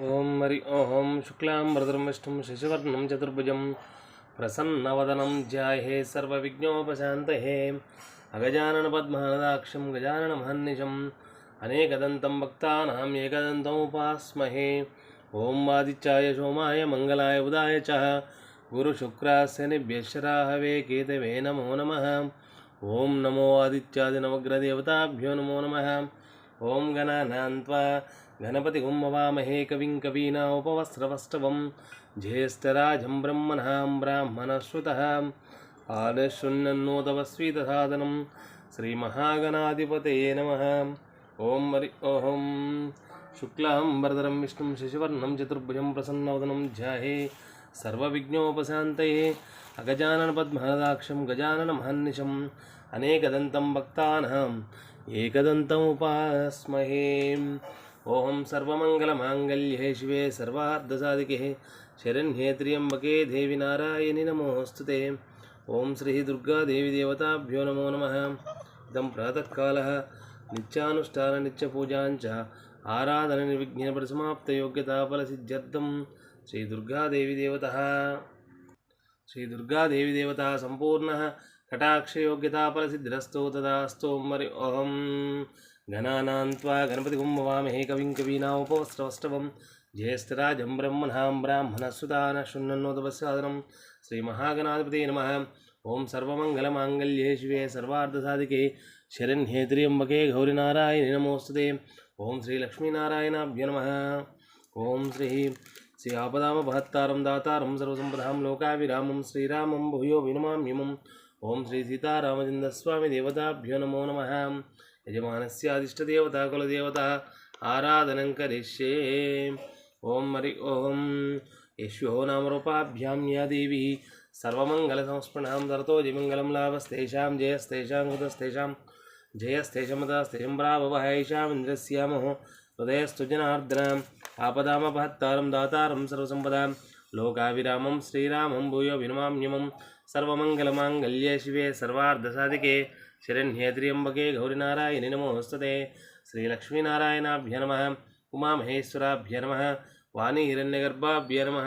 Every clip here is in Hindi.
ॐ हरि ॐ शुक्लां विष्णुं शशिवर्णं चतुर्भुजं प्रसन्नवदनं ध्याये सर्वविघ्नोपशान्तये। अगजाननपद्महनदाक्षं गजाननमहन्निशम् अनेकदन्तं भक्तानाम् एकदन्तमुपास्महे। ॐ आदित्याय सोमाय मङ्गलाय उदाय च। गुरुशुक्रास्य निभ्यश्वराहवे केतवे नमो नमः। ॐ नमो आदित्यादिनवग्रदेवताभ्यो नमो नमः। ॐ गणानान्त्वा గణపతిగుం మవామహే కవిం కవీనా ఉపవస్త్రవస్తవం జ్యేష్ఠరాజం బ్రహ్మణాం బ్రాహ్మణశ్రుత ఆలశృణ్ణన్నో తపస్వీ తథాదనం శ్రీమహాగణాధిపతయే నమ ఓం హరి ఓం శుక్లాంబరదరం విష్ణుం శశివర్ణం చతుర్భుజం ప్రసన్నవదనం ధ్యాయే సర్వవిఘ్నోపశాంతయే అగజానన పద్మహదాక్షం గజానన మహన్నిశం అనేకదంతం భక్తానాం ఏకదంతముపాస్మహే ఓం సర్వమంగళమాంగళ్యే శివే సర్వార్థసాదికే శరణ్యేత్ర్యంబకే దేవి నారాయణి నమోస్తుతే. ఓం శ్రీ దుర్గాదేవి దేవతాభ్యో నమో నమ. ఇదం ప్రాతకాల. నిత్యానుష్ఠాన నిత్యపూజాంచ ఆరాధన నిర్విఘ్న పరిసమాప్తయోగ్యతాఫల సిద్ధ్యర్థం. శ్రీ దుర్గాదేవి దేవత. శ్రీ దుర్గాదేవి దేవత సంపూర్ణ. కటాక్షయోగ్యతాఫల సిద్ధిరస్తో తదాస్తో మరి ఓం. त्वा गणपतिगुं ववामहे कविं कवीनामुपवस्त्रवस्तवं ज्येष्ठराजं ब्रह्मणां ब्राह्मणसुतानः शृण्वन्नोदवसादनं श्रीमहागणाधिपते नमः। ॐ सर्वमङ्गलमाङ्गल्ये शिवे सर्वार्धसाधिके। शरण्ये त्र्यम्बके गौरिनारायणे नमोऽस्तुते ॐ श्रीलक्ष्मीनारायणाभ्य नमः। ॐ श्री श्री आपदामबहत्तारं दातारं सर्वसम्पदां लोकाभिरामं श्रीरामं भूयो विनमाम्यमम्। ॐ श्री सीतारामचन्द्रस्वामी देवताभ्यो नमो। नमः यजमानस्यादिष्टदेवता, कुलदेवता, आराधनं करिष्ये। ॐ हरि ॐ यश्यो नामरूपाभ्यां या देवी। सर्वमङ्गलसंस्पृणां दरतो जिमङ्गलं लाभस्तेषां, जयस्तेषां, कृतस्तेषां जयस्तेषमतस्तेषं प्राववहैषाम् इन्द्रस्यामः हृदयस्तु जनार्दनाम् आपदामपहत्तारं दातारं, सर्वसम्पदां लोकाविरामं श्रीरामं भूयो विनमाम्यमं सर्वमङ्गलमाङ्गल्ये शिवे, सर्वार्धसाधिके శరణ్యేత్రియంబకే గౌరినారాయణి నమోస్తే శ్రీలక్ష్మీనారాయణాభ్య నమ. ఉమామహేశ్వరాభ్య నమ. వాణీహిరణ్యగర్భాభ్య నమ.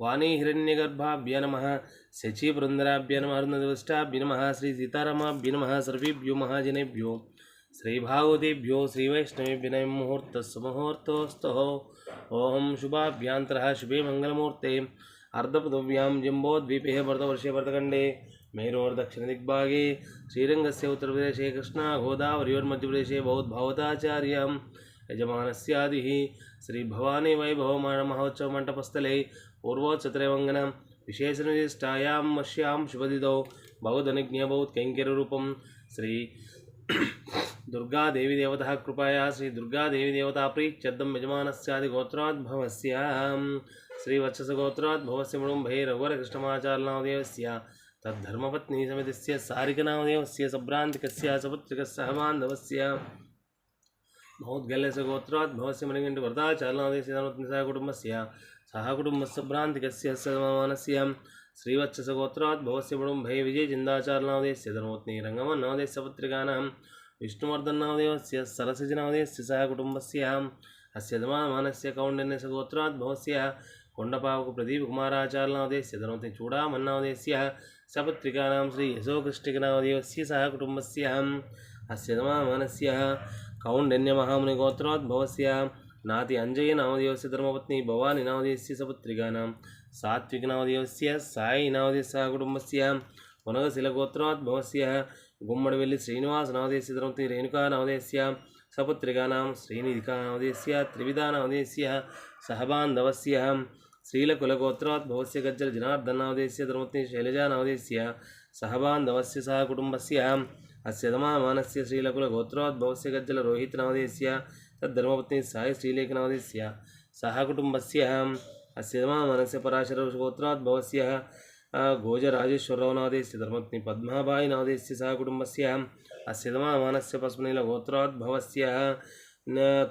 వాణీహిరణ్యగర్భాభ్య నమ. శచీపురందరాభ్య నమ. అరుణదృష్టాభ్య నమ. శ్రీ సీతారామాభ్య నమ. సర్వేభ్యో మహాజనేభ్యో. శ్రీభాగవతేభ్యో శ్రీవైష్ణవేభ్య నయం ముహూర్త సుముహూర్తోస్తో ఓం శుభాభ్యాంతర. శుభే మంగళమూర్తే. అర్ధపృథవ్యాం జంబోద్వీపే భరతవర్షే భరతఖండే. भरतखण्डे मेरोर्दक्षिणदिग्भागे श्रीरङ्गस्य उत्तरप्रदेशे कृष्णा गोदावर्योर्मध्यप्रदेशे बौद्धावताचार्यं यजमानस्यादिः श्रीभवानी वैभवमहोत्सवमण्डपस्थले पूर्वोच्चत्रयवङ्गनं विशेषनिष्ठायां मश्यां शुभदिदौ बहुधनिज्ञबौत्कैङ्कर्यरूपं श्री दुर्गा देवी देवता कृपाया, श्री दुर्गा देवी देवता प्रीत्यर्थम कृपया श्रीदुर्गादेवीदेवता प्रीत्यर्थं यजमानस्यादिगोत्रोद्भवस्य श्रीवत्सगोत्रोद्भवस्य मुडुम्भे रघुवरकृष्णमाचार्यनामदेवस्य तद्धर्मपत्नी समितिस्य सारिकनामदेवस्य सभ्रान्तिकस्य सपुत्रिकस्य बान्धवस्य। महोद्गल्यस्य गोत्रोद्भवस्य मणिकण्ठवरदाचार्यनामदेवस्य धर्मपत्नीसह कुटुम्बस्य, सह कुटुम्बस्य भ्रान्तिकस्य समानस्य श्रीवत्सगोत्रोद्भवस्य मुडुम्भे विजयचिन्दाचार्यनामदेवस्य धर्मपत्नी रङ्गमन्नामदेवस्य पत्रिकानां विष्णुवर्धननामदेवस्य सरसिजनामदेवस्य सह कुटुम्बस्य। अस्य धमानस्य कौण्डन्यस्य गोत्रोद्भवस्य कोण्डपावकुप्रदीपकुमाराचार्यनामदेवस्य धर्मपत्नी चूडामन्नामदेवस्य सपत्रिकानां श्री यशोकृष्टिकनामदेवस्य सह कुटुम्बस्य अस्य धमानस्य कौण्डन्यमहामुनिगोत्रोद्भवस्य नाति अञ्जयनामदेवस्य धर्मपत्नी भवानी नामदेवस्य सपुत्रिकानां सात्विकनामदेवस्य साई नामदेवस्य कुटुम्बस्य पुनगशिलगोत्रोद्भवस्य गुम्मडवेल्लि श्रीनिवासनामदेवस्य धर्मपत्नी रेणुकानामदेवस्य सपुत्रिकानां श्रीनिधिकानामदेवस्य त्रिविधानामदेवस्य सहबान्धवस्य श्रीलकुलगोत्रोद्भवस्य गज्जल जनार्दनामदेवस्य धर्मपत्नी शैलजानामदेवस्य सहबान्धवस्य सह कुटुम्बस्य अस्य धमामानस्य श्रीलकुलगोत्रोद्भवस्य गज्जल रोहितनामदेवस्य तद्धर्मपत्नी साई श्रीलेखनामदेवस्य सह कुटुम्बस्य अस्य धमामानस्य पराशरगोत्रोद्भवस्य गोजराजेश्वररावनादेशस्य धर्मपत्नी पद्माबाईनादेशस्य सह कुटुम्बस्य अस्य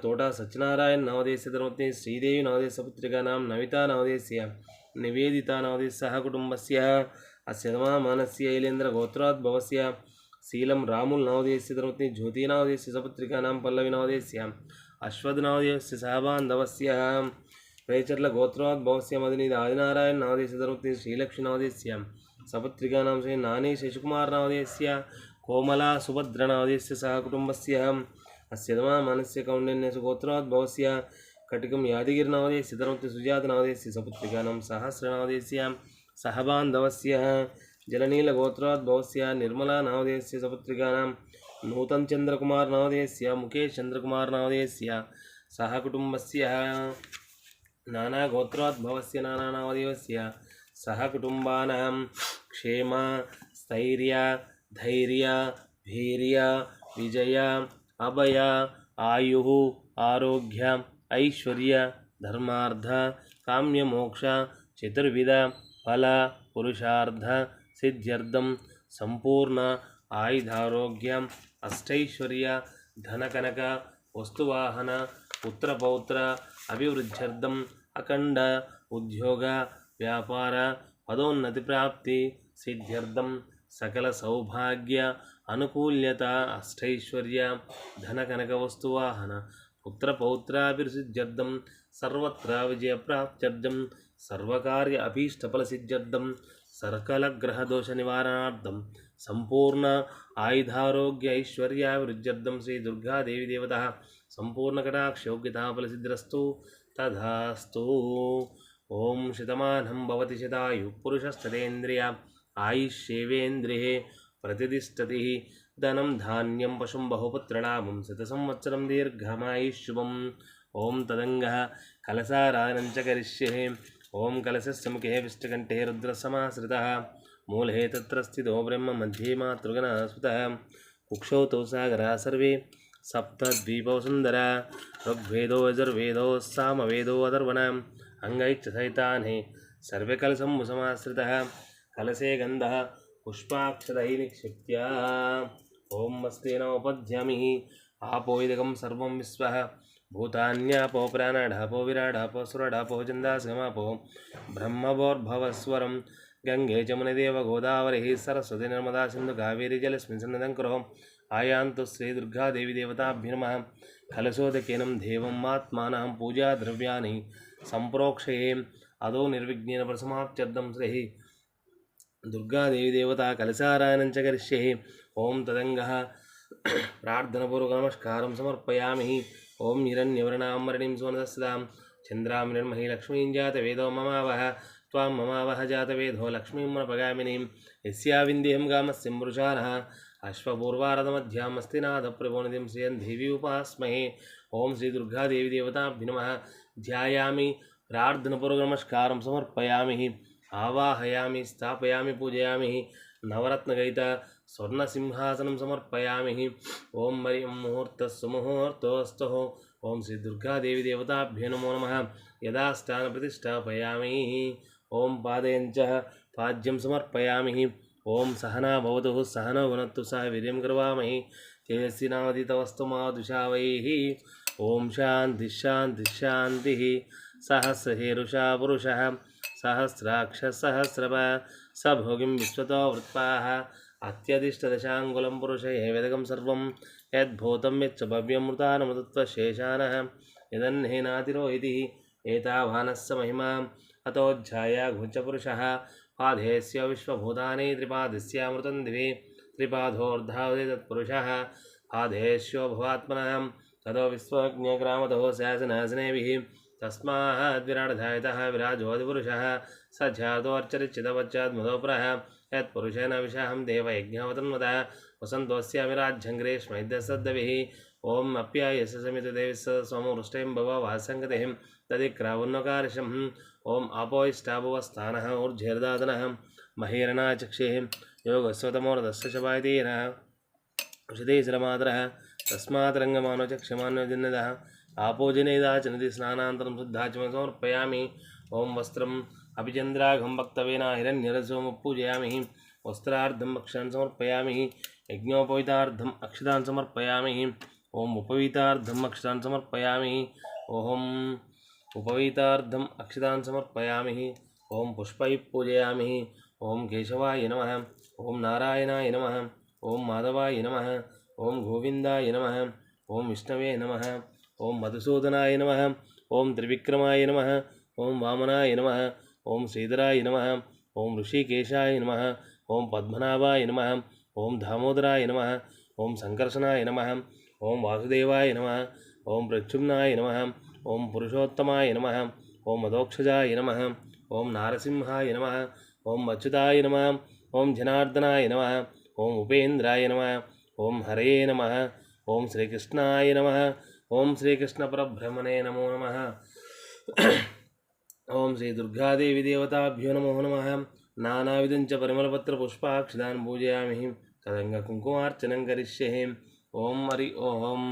తోట సత్యనారాయణ నవదేశ ధర్మతి శ్రీదేవి నవదేశ పుత్రికానాం నవిత నవదేశ్య నివేదిత నవదేశ కుటుంబస్య అశ్యమా మానస్య ఐలేంద్ర గోత్రాద్ భవస్య శీలం రాముల్ నవదేశ్య ధర్మతి జ్యోతి నవదేశ్య సపుత్రికానాం పల్లవి నవదేశ్య అశ్వద్ నవదేశ్య సహబాంధవస్య రేచర్ల గోత్రాద్ భవస్య మదిని ఆదినారాయణ నవదేశ ధర్మతి శ్రీలక్ష్మి నవదేశ్య సపుత్రికానాం శ్రీ నాని శశికుమార్ నవదేశ్య కోమలా సుభద్ర నవదేశ్య సహ अस्यतमा मनस्य कौण्डिन्यसु गोत्रात् भवस्य कटिकं यादगिरिनामधे सिद्धरमति सुजातनामधेस्य सपुत्रिकानां सहस्रनामधेस्यां सहबान्धवस्य जलनीलगोत्रात् भवस्य निर्मलानामधेस्य सपुत्रिकानां नूतनचन्द्रकुमारनामधेस्य मुकेशचन्द्रकुमारनामधेस्य सह कुटुम्बस्य नानागोत्रात् भवस्य नानानामदेवस्य सह कुटुम्बानां क्षेम स्थैर्य धैर्य वीर्य विजय అభయ ఆయు ఆరోగ్య ఐశ్వర్య ధర్మార్థ కామ్యమోక్ష చతుర్విధ ఫల పురుషార్థ సిద్ధ్యర్థం సంపూర్ణ ఆయుధారోగ్యం అష్టైశ్వర్య ధనకనక వస్తువాహన పుత్రపౌత్ర అభివృద్ధ్యర్థం అఖండ ఉద్యోగ వ్యాపార పదోన్నతి ప్రాప్తి సిద్ధ్యర్థం సకల సౌభాగ్య అనుకూల్యత అష్టైశ్వర్య ధన కనక వస్తువాహన పుత్ర పౌత్రాభిరుసిద్ధ్యర్థం సర్వత్ర విజయప్రాప్త్యర్థం సర్వకార్య అభీష్టఫల సిద్ధ్యర్థం సకల గ్రహదోష నివారణార్థం సంపూర్ణ ఆయుధారోగ్య ఐశ్వర్యాభివృద్ధ్యర్థం శ్రీ దుర్గాదేవి దేవత. సంపూర్ణ కటాక్షయోగ్యతాఫలసిద్ధిరస్తు తధాస్తు ఓం శతమానం భవతి శతాయు పురుషస్తేంద్రియ प्रतिष्ठतिः धनं धान्यं पशुं बहुपुत्रणामं शतसंवत्सरं दीर्घमायुष्युभम् ॐ तदङ्गः कलसाराधनं च करिष्ये ॐ कलशस्य मुखे विष्टकण्ठे रुद्रसमाश्रितः मूले तत्र स्थितो ब्रह्म मध्ये मातृगणः स्मृतः कुक्षौ तौ सागराः सर्वे सप्तद्वीपौ सुन्दरा ऋग्वेदो यजुर्वेदो सामवेदो अथर्वणाम् अङ्गैश्च सहितानि सर्वे कलशम्भुसमाश्रितः कलशे गन्धः पुष्पाक्षतैः निक्षिप्य ॐ मस्तेनोपद्यामिः आपो इदकं सर्वं विश्वः भूतान्यापो प्राणाढापो विराडापो सुरडापो चन्दासमापो ब्रह्मवोर्भवस्वरं गङ्गे जमुनदेव गोदावरिः सरस्वती नर्मदा सिन्धु कावेरी जलस्मिन् सन्निधं करो आयान्तु श्रीदुर्गादेवी देवताभ्य नमः कलशोदकेनं देवम् आत्मानं पूजाद्रव्याणि सम्प्रोक्षये अदो निर्विघ्नेन प्रसमाप्त्यर्थं श्रीः దుర్గాదేవి దేవత కలశారాయణంచకరిష్యే. ఓం తదంగ. ప్రార్థనపూర్వక నమస్కారం సమర్పయామి. ఓం నిరన్యవర్ణామరణిం సువనసస్దాం చంద్రామిరణ్మహి లక్ష్మీం జాత వేదో మమావహ. త్వాం మమావహ జాత వేదో లక్ష్మీం మనపగామినీం. యస్యా విందేహం గామస్యం వృషాణ అశ్వపూర్వారథమధ్యామస్తినాథప్రభోనిధిం శ్రియన్ దేవి ఉపాస్మహే. ఓం శ్రీ దుర్గాదేవి దేవతాభ్య ధ్యాయామి. ప్రార్థనపూర్వక నమస్కారం సమర్పయామి. ఆవాహయామి స్థాపయామి పూజయామి నవరత్నగైత స్వర్ణసింహాసనం సమర్పయామి. ఓం మరి ముహూర్త సుముహూర్తోస్త ఓం శ్రీ దుర్గాదేవి దేవతాభ్యో నమో నమ. యథాస్థాన ప్రతిష్టాపయామి. ఓం పాదయంచ పాద్యం సమర్పయామి. ఓం సహనాభవతు సహన గుణత్తు సహ వీర్యం కర్వామహి తేజస్వినావదితవస్తుమాదుషావై ఓం శాంతి శాంతి శాంతి. సహస్రేరుషా పురుష. సహస్రాక్షసహస్రవ స భోగిం విశ్వతో వృత్పాహ అత్యధిష్టదశాంగులం పురుష ఏ విదగం సర్వం యద్భూతం యచ్చ భవ్యమృతానమృతత్వశేషాన యదన్నేనాతిరో ఇది ఏతావానస్స మహిమా అతోధ్యాయ ఘుంచపురుష పాధేస్య విశ్వభూతాని త్రిపాదస్యామృతం దివి త్రిపాదోర్ధావతి తత్పురుష పాధేశ్యోభవాత్మన తదో విశ్వజ్ఞగ్రామతో శాసనాశనేభి तस्माद्विराडधायतः विराजोऽधिपुरुषः स ध्यातोऽर्चरिचितवच्चाद्मुदोपरः यत्पुरुषेण विषाहं देवयज्ञावतन्वतः वसन्तोऽस्यामि राज्यङ्ग्रेष्मैद्यसद्दविः ॐ अप्यायस्य समितदेवि स्वमुष्टिं भव वासङ्गतिः तदिक्रावन्नकार्षम् ॐ अपोयिष्टाभुवस्थानः ऊर्ध्वैर्दातनः महीरणाचक्षेः योगस्वतमोरदस्य शपायतीरः उषितीश्रमातरः तस्मात् रङ्गमानोचक्षमान्योजन्यतः आपोजनेदाचनति स्नानान्तरं समर्पयामि ॐ वस्त्रम् अभिचन्द्राघं वक्तव्येन हिरण्यरसोमुपूजयामि वस्त्रार्धं भक्षान् समर्पयामि। यज्ञोपवीतार्धम् अक्षतान् समर्पयामि। ॐ उपवीतार्धम् अक्षतान् समर्पयामि। ॐ उपवीतार्धम् अक्षतान् समर्पयामि। ॐ पुष्पैः पूजयामि। ॐ केशवाय नमः। ॐ नारायणाय नमः। ॐ माधवाय नमः। ॐ गोविन्दाय नमः। ॐ विष्णवे नमः। ओम मधुसूदनाय नम ओं त्रिविक्रमाय नम ओम वामनाय नम ओम श्रीधराय नम ओं ऋषिकेशाय नम ओम पद्मनाभाय नम ओम दामोदराय नम ओं संकर्षनाय नम ओम वासुदेवाय नम ओं प्रक्षुम्नाय नम ओम पुरुषोत्तमाय नम ओम मदोक्षजाय नम ओं नारसिंहाय नम ओं अच्युताय नम ओं जनार्दनाय नम ओम उपेन्द्राय नम ओम हरे नम ओम श्रीकृष्णाय नम ओम श्रीकृष्ण परब्रह्मणे नमो नम। ओम श्री दुर्गादेवीदेवताभ्यो नमो नमः। नानाविधं च पूजयामी पूजयामि। तदङ्गकुङ्कुमार्चनं करिष्ये। ओम हरि ओम।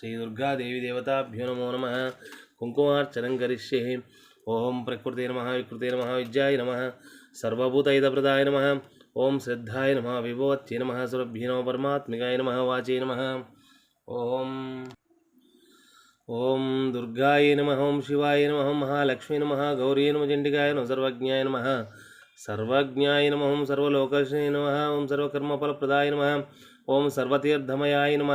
श्री दुर्गादेवीदेवताभ्यो नमो नम। कुङ्कुमार्चनं करिष्ये। ओम प्रकृते नमः, विकृते नमः, विद्याय नम। सर्वभूतहितप्रदाय नम। ओम श्रद्धाय नम, विभवत्ये नमः, सुरभ्ये नमः नम वाचे नमः। ओम। ओम दुर्गाय नम ओं शिवाय नम ओं महालक्ष्मी नम गौरी नम चंडिकाय नम, सर्वज्ञाय नम। सर्वज्ञाय नम ओं सर्वलोकश्री नम ओं सर्वकर्मफलप्रदाय नम, ओम सर्वतीर्थमयाय नम।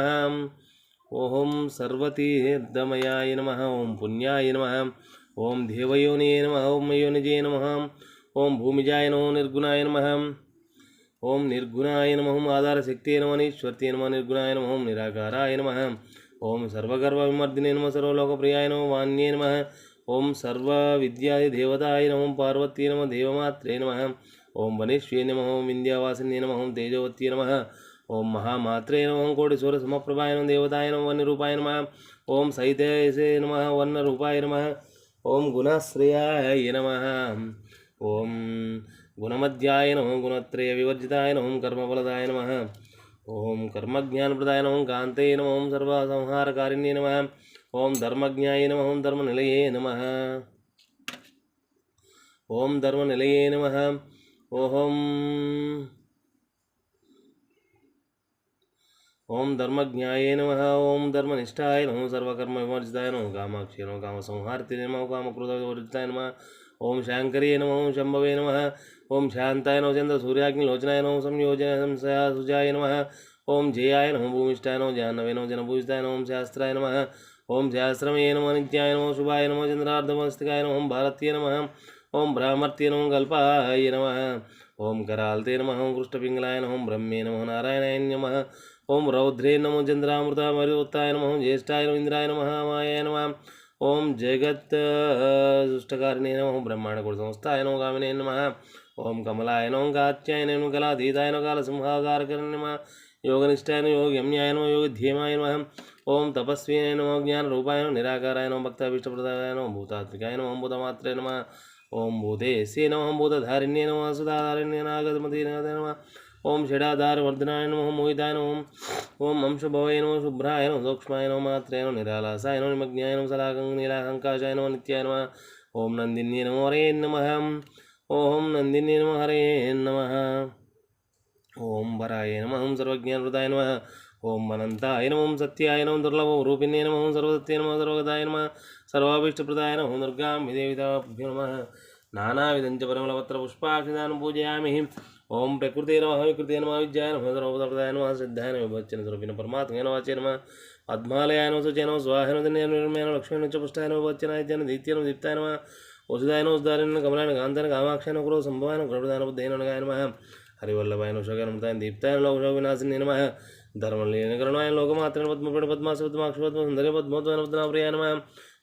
ओम सर्वतीर्थमयाय नम, ओम पुण्याय नम, ओम देवयोनिये नम, ओम मयोनिजय नम, ओम भूमिजाय नमो निर्गुणाय नम। ओम निर्गुणाय नम ओम आधारशक्ति नम अनीश्वर्ति नम निर्गुणाय नम ओम निराकाराय नम ओम सर्वगर्वविमर्दिने नम सर्वलोकप्रियाय नम वान्ये नम ओम सर्वविद्याय देवताय नम ओम पार्वती नम देवमात्रे नम ओम वनेश्वे नम ओम विन्द्यावासिन्ये नम ओम तेजवती नम ओम महामात्रे नम ओम कोटिसूर समप्रभाय नम देवताय नम वन्यरूपाय नम ओम सहितैसे नम वन्यरूपाय नम ओम गुणाश्रेयाय नम ओम गुणमध्याय नम गुणत्रय विवर्जिताय नम कर्मफलदाय नम। ओं कर्मज्ञानप्रदाय नम कांते नम ओं सर्वसंहारकारिण्ये नम। ओं धर्मज्ञाय नम ओं धर्मनिलये नम। ओं धर्मनिलये नम। ओहम ओम धर्मज्ञाय नम ओं धर्मनिष्ठाय नमो सर्वकर्म विमर्जिताय नमो। कामाक्षी नमो कामसंहार्ति नमो कामक्रोध विवर्जिताय नम। ओं शांकरीय नम ओं शंभवे नम। ओम शांताय नम चंद्र सूर्याग्नि लोचनाय नम संयोजन सम सुजाय नम। ओम जेयाय नम भूमिष्ठाय नम जानवे नम जनभूषिताय नम शास्त्राय नम। ओम सहस्रमय नम, नित्याय नम, शुभाय नम चंद्रार्धमस्तिकाय नम भारतीय नम। ओम ब्राह्मत्य नम, कल्पाय नम। ओम करालते नम, ओम कृष्णपिंगलाय नम ब्रह्मे नम, नारायणाय नम। ओम रौद्रे नम चंद्रामृता मरुत्ताय नम ज्येष्ठाय नम इंद्राय नम मायाय नम। ओम जगत दुष्टकारिणे नम ब्रह्मांड गुण संस्थाय नम कामिने नम। ఓం బ్రహ్మాండ సంస్థాయ నమ గామినే నమ ఓం కమలాయ నమ గాత్యాయ నమ కళాధీతాయ నమ కాలసింహాకారకరణ నమ యోగనిష్టాయ నమ యోగమ్యాయ నమ యోగధ్యేమాయ నమ ఓం తపస్వీయ నమ జ్ఞానరూపాయ నమ నిరాకారాయ నమ భక్తాభీష్టప్రదాయ నమ భూతాత్మికాయ నమ భూతమాత్రే నమ ఓం భూతేశే నమ భూతధారిణ్యే నమ సుధాధారిణ్య నాగమతీ నమ ఓం షడాధారవర్ధనాయ నమ మోహితాయ నమ ఓం అంశభవయ నమ శుభ్రాయ నమ సూక్ష్మాయ నమ మాత్రే నమ నిరాలాసాయ నమ నిమగ్నాయ నమ సలాకం నీలాకంకాశాయ నమ నిత్యాయ నమ ఓం నందిన్యే నమో హరే నమ ఓం నందిని నమ హరే నమ. ఓం వరాయ నమ. ఓం సర్వజ్ఞానృతాయ నమ. ఓం అనంతాయ నమం. సత్యాయ నమ. దుర్లభం రూపిణ్యే నమ. సర్వసత్య నమ. సర్వగదాయ నమ. సర్వాభీష్టప్రదాయ నమ. ఓం దుర్గాం విదేవితాభ్యో నమ. నానావిధంచ చ పరిమళపత్ర పుష్పాక్షిదానం పూజయామి. ఓం ప్రకృతే నమ. వికృతే నమ. విద్యాయ నమ. సర్వప్రదాయ నమ. సిద్ధాయ నమ. విభచ్చన స్వరూపిణ పరమాత్మే వాచే నమ. పద్మాలయాయ నమ. సుచయ నమ. స్వాహన నిర్మయ లక్ష్మీ చ పుష్టాయ నమ. విభచ్చనాయ జన దీత్య నమ. దీప్తాయ నమ. वसुधायन उद्धारण कमलायन कांतन कामाक्षन गुरु संभवायन गुणप्रधान बुद्धेन नगाय नमः हरिवल्लभायन उषाकन अमृतायन दीप्तायन लोकशोक विनाशिन नमः धर्मलीन करुणायन लोकमात्रन पद्मपीण पद्मास पद्माक्ष पद्म सुंदर पद्मोद्वन पद्मप्रिय नमः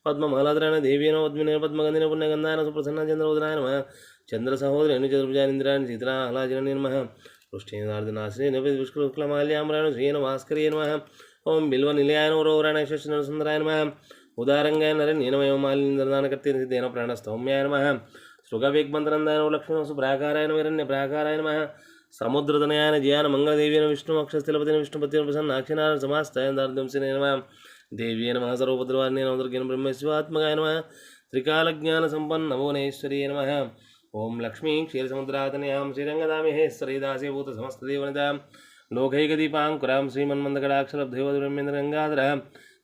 पद्ममालाद्रायण देवीन पद्मिन पद्मगंधिन पुण्यगंधायन सुप्रसन्न चंद्रोदनाय चंद्र सहोदरेण चतुर्भुजायन इंद्रायण सीतरा आह्लाजन नमः पृष्ठेनार्दनाशिने नवि विष्णुक्लमाल्यामरायण श्रीयन भास्करेन नमः ओम बिल्व निलयायन रोवरायण शशि नरसुंदराय नमः ఉదారంగా నరనీనమయమాలిని నిర్ధానకర్తి దేన ప్రాణ సౌమ్యాయన మహా శృగ శృగవేగ్బంధనందాయన లక్ష్మణ ప్రాకారాయణ వీరణ్య ప్రాకారాయణ మహా సముద్రదనయాన జయాన మంగళదేవీన విష్ణు అక్షస్థలపతిన విష్ణుపతి ప్రసన్న నాక్షినారాయణ సమాస్తాయందార్ధంశినే నమ. దేవీయ నమ సర్వపద్రవారిని నవదుర్గిన బ్రహ్మశివాత్మకాయ త్రికాల జ్ఞాన సంపన్న నమోనేశ్వరీయ నమ. ఓం లక్ష్మీ క్షీర సముద్రాతనయాం క్షీరసముద్రాతనయాం శ్రీరంగదామిహేశ్వరీ దాసీభూత సమస్తదేవనతాం లోకైకదీపాంకురాం శ్రీమన్మందకడాక్షరబ్ధైవదురమ్యేంద్ర గంగాధరాం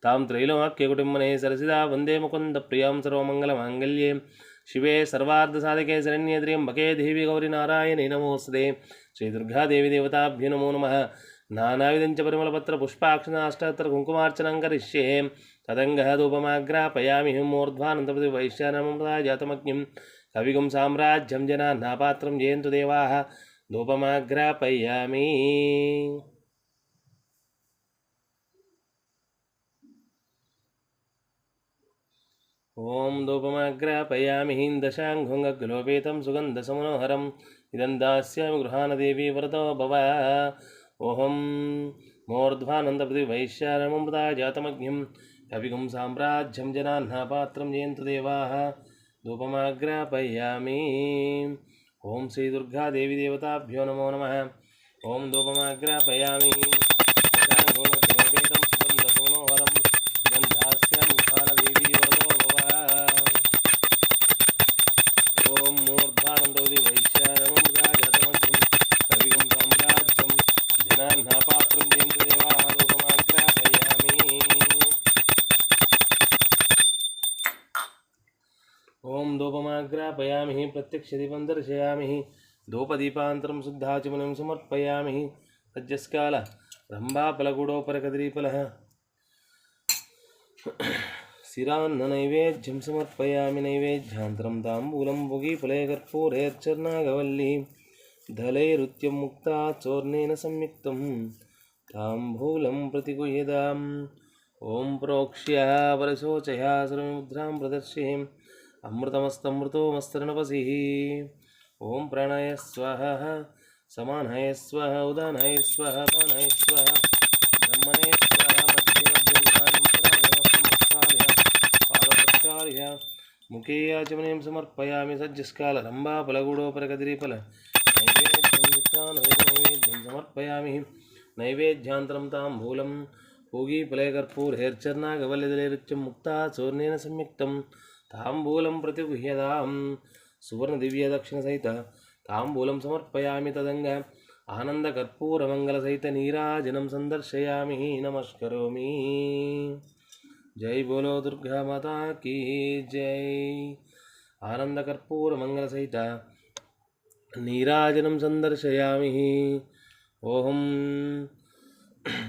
తాం త్రైలోక్యకుటుంబనే సరసిదా వందే ముకుంద ప్రియాం సర్వమంగళమాంగళ్యే. శివే సర్వార్ధసాధకే శరణ్యే త్రియంబకే దేవి గౌరి నారాయణే నమోస్తే. శ్రీ దుర్గాదేవి దేవతాభ్య నమో నమ. నానావిధంచ పరిమళపత్ర పుష్పాక్షనాష్టాత్ర కుంకుమార్చనం కరిష్యే. తదంగ ధూపమాగ్రాపయామి మూర్ధ్వానంతపతి వైశ్యానమృతా జాతమగ్నిం కవిగం సామ్రాజ్యం జనా నాపాత్రం జయంతు దేవా. ధూపమాగ్రాపయామి. ॐ धूपमाग्रापयामि दशाङ्घुङ्गग्लोपेतं सुगन्धसमनोहरम् इदं दास्यामि गृहाणदेवी वरतो भव। ओहं मूर्ध्वानन्दपृथिवैश्यानमृता जातमग्निं कविगुं साम्राज्यं जनान्नापात्रं जयन्तु देवाः धूपमाग्रापयामि। ॐ श्रीदुर्गादेवी देवताभ्यो नमो नमः। ॐ धूपमाग्रापयामि दशाङ्घुङ्गग्लोपेतं सुगन्धसमनोहरम् इदं दास्यामि गृहाणदेवी वरतो भव ॐ मूर्ध्वानन्दोदि वैश्यानमृता जातमग्निं कविगुं साम्राज्यं जनान्नापात्रं जयन्तु देवाः रूपमाग्रापयामि ॐ धूपमाग्रापयामि प्रत्यक्षदीपं दर्शयामि। धूपदीपान्तरं शुद्धाचमनं समर्पयामि। सज्जस्काल रम्भाफलगुडोपरकदरीफलः शिरान्ननैवेद्यं समर्पयामि नैवेद्यान्तरं ताम्बूलं भुगीफले कर्पूरेर्चर्नागवल्ली दलैरुत्यं मुक्ता चोर्णेन संयुक्तं ताम्बूलं प्रतिगुह्यताम् ॐ प्रोक्ष्य परशोचया सर्वमुद्रां प्रदर्शयम्। అమృతమస్తమృతో మస్తరణపసి ఓం ప్రాణాయ స్వహ సమానాయ స్వహ ఉదానాయ స్వహ పానాయ స్వహ బ్రహ్మణే స్వహ మధ్యమధ్యాయ ముఖే ఆచమనీయం సమర్పయామి సజ్జస్కాల రంభా ఫలగూడోపరకదిరీఫల నైవేద్యం నైవేద్యం సమర్పయామి నైవేద్యాంతరం తాంబూలం పూగీఫలే కర్పూరేర్చర్ణాగవల్యదలేరుత్యం ముక్తా సూర్ణేన సంయుక్తం ताम्बूलं प्रतिगुह्यतां सुवर्णदिव्यदक्षिणसहित ताम्बूलं समर्पयामि तदङ्ग आनन्दकर्पूरमङ्गलसहितनीराजनं सन्दर्शयामि, नमस्करोमि। जय बोलो दुर्गा माता की जय। आनन्दकर्पूरमङ्गलसहित नीराजनं सन्दर्शयामि। ओहं।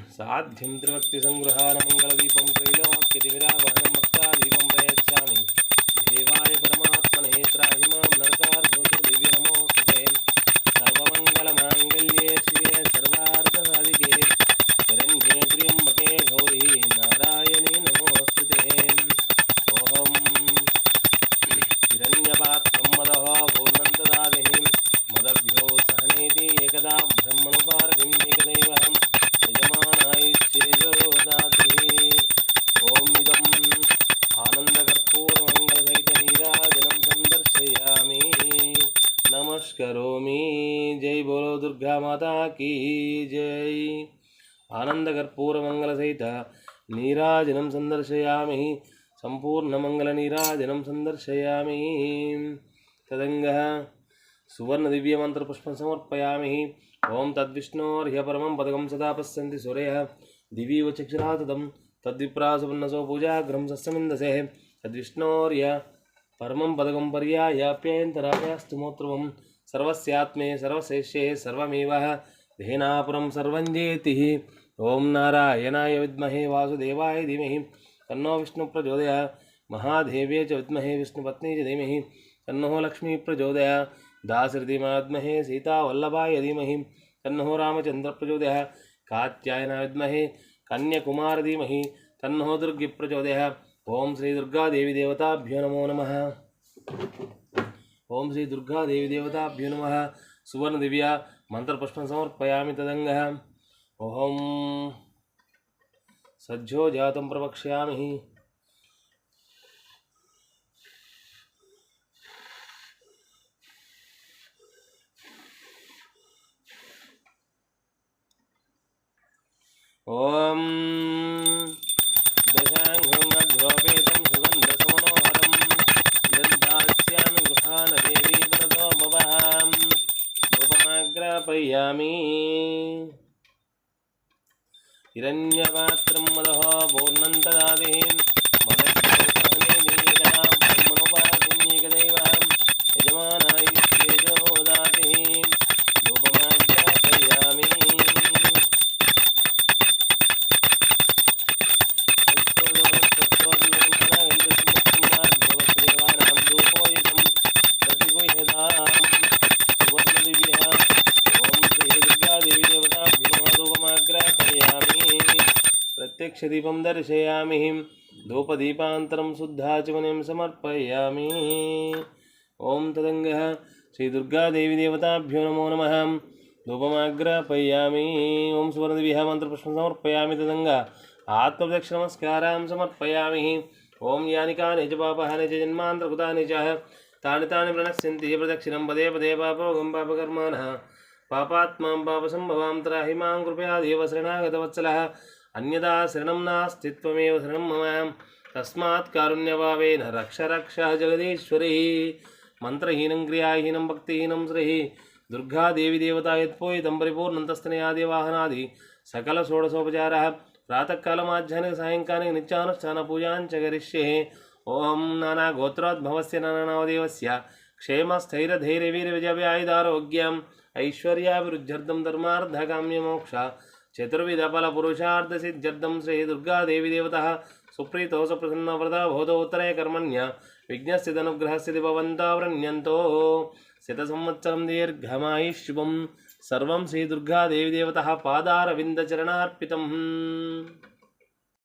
साध्यं त्रिभक्तिसङ्गृहानमङ्गलदीपं त्रैलोक्यतिविरावहनं मत्तादीपं प्रयच्छामि। देवाय परमात्मने त्राहि माँ नरकार्धोतिर्दिव्यनमोऽस्तुते జై బోలో దుర్గామాతా కీ జై. ఆనందకర్పూరమంగళసహిత నీరాజనం సందర్శయామి. సంపూర్ణమంగళనీరాజనం సందర్శయామి. తదంగ సువర్ణదివ్యమంత్రపుష్పం సమర్పయామి. ఓం తద్విష్ణోర్హ్యపరమం పదకం సదా పశ్యంతి సురయ దివీవ చక్షురాతతం తద్విప్రాసుపన్నసో పూజాగ్రం సస్సమిందసే తద్విష్ణోర్య పరమం పదకం పర్యాయాప్యాయంతరాయాస్తు మోత్రవం सर्वस्यात्मे सर्वशेष्ये सर्वमेव धेनापुरं सर्वं जेतिः। ॐ नारायणाय विद्महे वासुदेवाय धीमहि। तन्नो विष्णुप्रचोदय। महादेव्ये च विद्महे विष्णुपत्नी च धीमहि। तन्नो लक्ष्मी प्रचोदय दासृतिमाद्महे सीतावल्लभाय धीमहि। तन्नो रामचन्द्रप्रचोदयः। कात्यायनाय विद्महे कन्याकुमार धीमहि। तन्नो दुर्गिप्रचोदयः। ॐ श्रीदुर्गादेवीदेवताभ्यो नमो नमः। ॐ श्रीदुर्गादेवीदेवताभ्यो नमः। सुवर्णदिव्या मन्त्रपुष्पं समर्पयामि तदङ्गः। ॐ सज्जो जातं प्रवक्ष्यामि। ॐ रूपमाग्रापयामि हिरण्यपात्रं मदः पूर्णं ददातिः दीपं दर्शयामि। धूपदीपान्तरं शुद्धाचमनीं समर्पयामि। ॐ तदङ्गः श्रीदुर्गादेवीदेवताभ्यो नमो नमः। धूपमाग्रापयामि। ॐ सुवर्णदिव्यः मन्त्रपुष्पं समर्पयामि तदङ्ग। आत्मप्रदक्षिणमस्कारां समर्पयामि। ॐ यानि कानि च पापानि च जन्मान्तर्कृतानि च। तानि तानि प्रणश्यन्ति प्रदक्षिणं पदे पदे पापरोगं पापकर्माणः। पापात्मां पापसम्भवां त्राहि माँ कृपया देव शरणागतवत्सलः అన్యదా శరణం నాస్తిత్వమే శరణం మమ. తస్మాత్ కారుణ్యభావేన రక్ష రక్ష జగదీశ్వరి. మంత్రహీనం క్రియాహీనం భక్తిహీనం శ్రీ. దుర్గాదేవి దేవతా యత్పోయి తం పరిపూర్ణంతస్తనయాదివాహనాది సకల షోడశోపచార. ప్రాతకాల మాధ్యానికి సాయంకాలిక నిత్యానుష్ఠాన పూజాంచరిష్యే ఓం నానా గోత్రోద్భవస్య నానావదేవస్య క్షేమస్థైరధైర్యవీర్యజవ్యాయుదారోగ్యం ఐశ్వర్యాభివృద్ధ్యర్థం ధర్మార్థకామ్యమోక్ష చతుర్విధఫల పురుషార్థ సిద్ధ్యర్థం శ్రీ దుర్గాదేవి దేవత సుప్రీతో సుప్రసన్నవ్రత భూతోత్తరే కర్మణ్య విజ్ఞస్థితనుగ్రహస్థితి భవంతావ్రణ్యంతో శత సంవత్సరం దీర్ఘమాయుష్యువం సర్వం శ్రీ దుర్గాదేవి దేవత పాదారవిందచరణార్పితం